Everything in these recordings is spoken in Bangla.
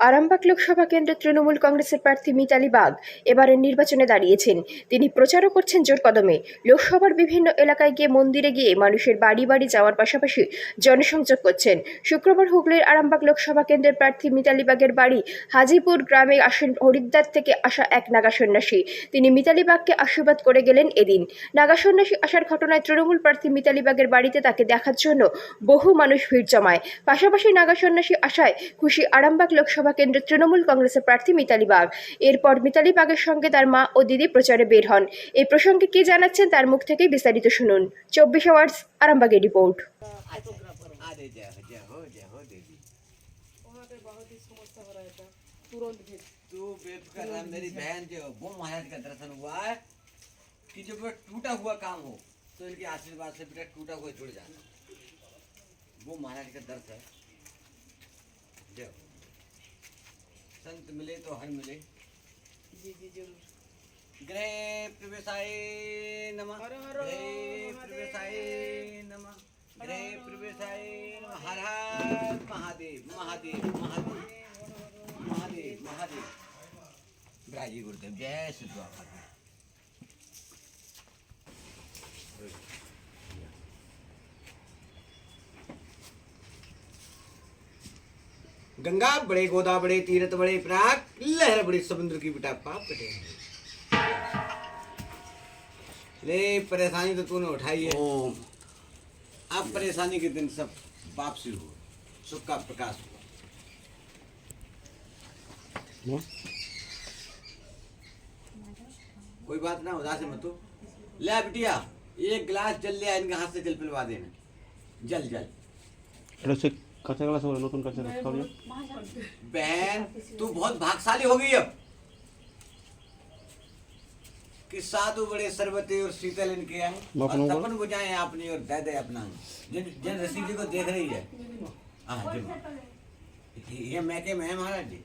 আরামবাগ লোকসভা কেন্দ্রের তৃণমূল কংগ্রেসের প্রার্থী মিতালি বাগ এবারের নির্বাচনে দাঁড়িয়েছেন। তিনি প্রচারও করছেন জোর কদমে। লোকসভার বিভিন্ন এলাকায় গিয়ে মন্দিরে গিয়ে মানুষের বাড়ি বাড়ি যাওয়ার পাশাপাশি জনসংযোগ করছেন। শুক্রবার হুগলির আরামবাগ লোকসভা কেন্দ্রের প্রার্থী মিতালি বাগের বাড়ি হাজিপুর গ্রামে আসেন হরিদ্বার থেকে আসা এক নাগা সন্ন্যাসী। তিনি মিতালি বাগকে আশীর্বাদ করে গেলেন এদিন। নাগা সন্ন্যাসী আসার ঘটনায় তৃণমূল প্রার্থী মিতালি বাগের বাড়িতে তাকে দেখার জন্য বহু মানুষ ভিড় জমায়। পাশাপাশি নাগা সন্ন্যাসী আসায় খুশি আরামবাগ লোকসভা কেন্দ্রের তৃণমূল কংগ্রেসের প্রার্থী মিতালি বাগ এরপর মিতালি বাগের সঙ্গে তার মা ও দিদি প্রচারে বের হন এই প্রসঙ্গে কি জানাচ্ছেন তার মুখ থেকেই বিস্তারিত শুনুন চব্বিশ আওয়ার্স আরামবাগের রিপোর্ট अरे जय हो जय हो जय हो दीदी वहाँ पे बहुत ही समस्या हो रहा था तुरंत भेज तू बेफिक्र रह मेरी बहन जो वो महाराज का दर्शन हुआ है कि जो बेटा टूटा हुआ काम हो तो इनके आशीर्वाद से बेटा टूटा हुआ जुड़ जाए वो महाराज का दर्श है जय हो। संत मिले तो हर मिले। जी जी ज़रूर। ग्रह प्रवेशाय नमः। ग्रह। प्रवेशाय नमः। ग्रह प्रवेशाय हर हर महादेव महादेव महादेव। महादेव। महादेव ब्राजी गुरुदेव जय श्री गंगा बड़े गोदा बड़े तीरथ बड़े प्राग लहर बड़े समुद्र की बेटा पाप कटे ले परेशानी तो तूने उठाई है। अब परेशानी के दिन सब वापसी हो सुख का प्रकाश हुआ। कोई बात ना उदास मत हो ले बिटिया एक गिलास जल ले इनके हाथ से जल पिलवा देना। जल जल। কাঁচা গ্লাস বলে নতুন কাঁচা গ্লাস খাওয়া बहन तू बहुत भागशाली हो गई अब कि साधु बड़े सरबते और शीतल इनके अंग और बापनों को? तपन बुझाए अपनी और दे दे अपना अंग जिन जिन ऋषि जी को देख रही है हाँ जी ये मैं के मैं महाराज जी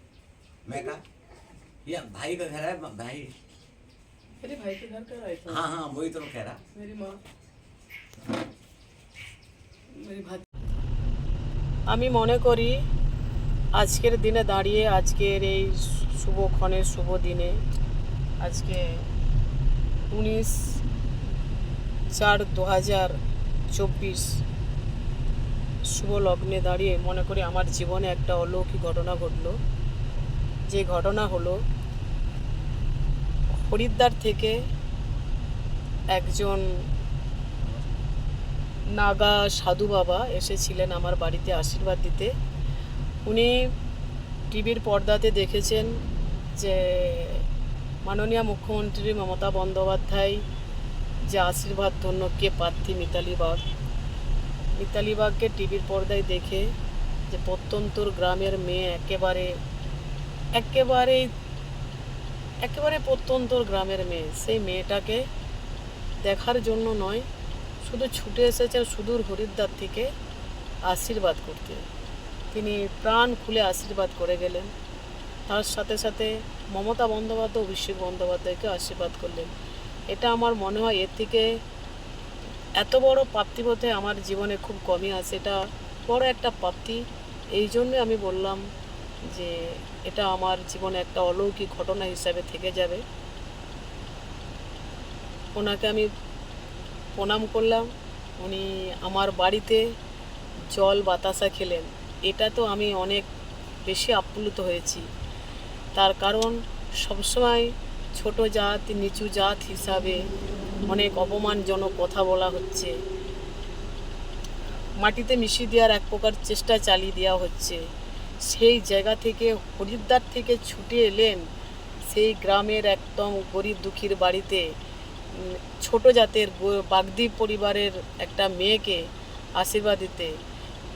मैं का ये भाई का घर है भाई मेरे भाई के घर का राइट हाँ हाँ वही तो मैं कह रहा मेरी माँ আমি মনে করি আজকের দিনে দাঁড়িয়ে, আজকের এই শুভক্ষণের শুভ দিনে, আজকে উনিশ চার দু হাজার চব্বিশ শুভ লগ্নে দাঁড়িয়ে মনে করি আমার জীবনে একটা অলৌকিক ঘটনা ঘটলো। যে ঘটনা হলো, হরিদ্বার থেকে একজন নাগা সাধু বাবা এসেছিলেন আমার বাড়িতে আশীর্বাদ দিতে। উনি টিভির পর্দাতে দেখেছেন যে মাননীয় মুখ্যমন্ত্রী মমতা বন্দ্যোপাধ্যায় যে আশীর্বাদ ধন্য কে প্রার্থী মিতালি বাগ। মিতালি বাগকে টিভির পর্দায় দেখে যে প্রত্যন্তর গ্রামের মেয়ে একেবারে একেবারে একেবারে প্রত্যন্তর গ্রামের মেয়ে, সেই মেয়েটাকে দেখার জন্য নয় শুধু ছুটে এসেছেন সুদূর হরিদ্বার থেকে আশীর্বাদ করতে। তিনি প্রাণ খুলে আশীর্বাদ করে গেলেন। তার সাথে সাথে মমতা বন্দ্যোপাধ্যায় অভিষেক বন্দ্যোপাধ্যায়কে আশীর্বাদ করলেন। এটা আমার মনে হয় এর থেকে এত বড় প্রাপ্তিপথে আমার জীবনে খুব কমই আছে। এটা বড় একটা প্রাপ্তি। এই জন্যে আমি বললাম যে এটা আমার জীবনে একটা অলৌকিক ঘটনা হিসাবে থেকে যাবে। ওনাকে আমি প্রণাম করলাম। উনি আমার বাড়িতে জল বাতাসা খেলেন। এটা তো আমি অনেক বেশি আপ্লুত হয়েছি। তার কারণ সবসময় ছোট জাত, নিচু জাত হিসাবে অনেক অপমানজনক কথা বলা হচ্ছে। মাটিতে মিশিয়ে দেওয়ার এক প্রকার চেষ্টা চালিয়ে দেওয়া হচ্ছে। সেই জায়গা থেকে হরিদ্বার থেকে ছুটে এলেন সেই গ্রামের একদম গরিব দুঃখীর বাড়িতে। ছোট জাতের বাগদি পরিবারের একটা মেয়েকে আশীর্বাদ দিতে।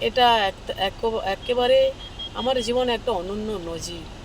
এটা এক- এক- একেবারে আমার জীবনে একটা অনন্য নজির।